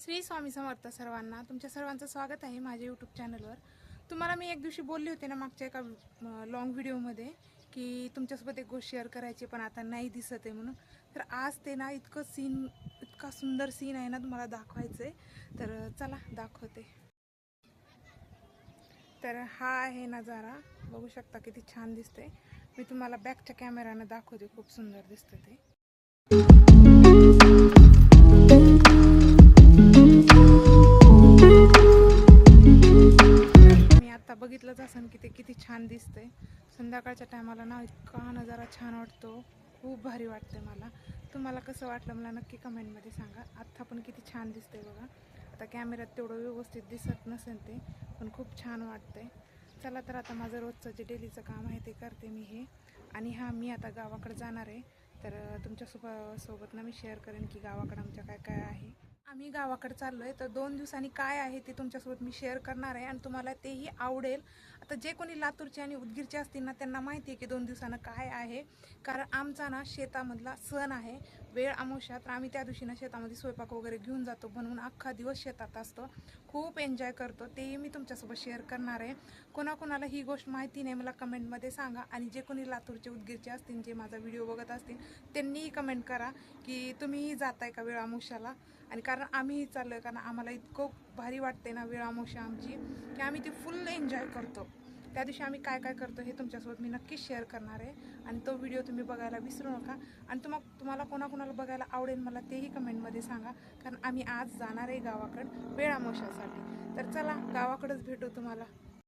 श्री स्वामी समर्थ सर्वांना तुमच्या सर्वांचं स्वागत आहे माझ्या यूट्यूब चॅनलवर तुम्हाला मी एक दिवशी बोलली होते ना मागच्या एका लॉंग व्हिडिओमध्ये की तुमच्यासोबत एक गोष्ट शेअर करायची पण आता नाही दिसत आहे म्हणून. तर आज ते ना इतकं सीन इतका सुंदर सीन आहे ना तुम्हाला दाखवायचं आहे तर चला दाखवते. तर हा आहे नजारा. बघू शकता किती छान दिसते मी तुम्हाला बॅकच्या कॅमेऱ्यानं दाखवते खूप सुंदर दिसतं ते. बघितलंच असेल की ते किती छान दिसते संध्याकाळच्या टायमाला ना इतका नजारा छान वाटतो. खूप भारी वाटते मला. तुम्हाला कसं वाटलं मला नक्की कमेंटमध्ये सांगा. आत्ता पण किती छान दिसते बघा. आता कॅमेऱ्यात तेवढं व्यवस्थित दिसत नसेल ते पण खूप छान वाटते चला तर आता माझं रोजचं जे डेलीचं काम आहे ते करते मी हे. आणि हां मी आता गावाकडे जाणार आहे. तर तुमच्यासोबत सोबत ना मी शेअर करेन की गावाकडं आमच्या काय काय आहे. आम्ही गावाकडे चाललो आहे तर दोन दिवसांनी काय आहे ते तुमच्यासोबत मी शेअर करणार आहे आणि तुम्हाला तेही आवडेल. आता जे कोणी लातूरचे आणि उदगीरचे असतील ना त्यांना माहिती आहे की दोन दिवसानं काय आहे. कारण आमचा ना शेतामधला सण आहे. वेळ अमावस्या तर आम्ही त्या दिवशी ना शेतामध्ये स्वयंपाक वगैरे घेऊन जातो. बनवून अख्खा दिवस शेतात असतो. खूप एन्जॉय करतो. तेही मी तुमच्यासोबत शेअर करणार आहे. कोणाकोणाला ही गोष्ट माहिती नाही मला कमेंटमध्ये सांगा. आणि जे कोणी लातूरचे उदगीरचे असतील जे माझा व्हिडिओ बघत असतील त्यांनीही कमेंट करा की तुम्हीही जाताय का वेळ अमावस्याला आणि कारण आम्हीही चाललो आहे कारण आम्हाला इतकं भारी वाटते ना वेळ आमची की आम्ही ती फुल एन्जॉय करतो. त्या दिवशी आम्ही काय काय करतो हे तुमच्यासोबत मी नक्कीच शेअर करणार आहे. आणि तो व्हिडिओ तुम्ही बघायला विसरू नका. आणि तुम्हा तुम्हाला कोणाकोणाला बघायला आवडेल मला तेही कमेंटमध्ये सांगा. कारण आम्ही आज जाणार आहे गावाकडं वेळ तर चला गावाकडंच भेटू तुम्हाला.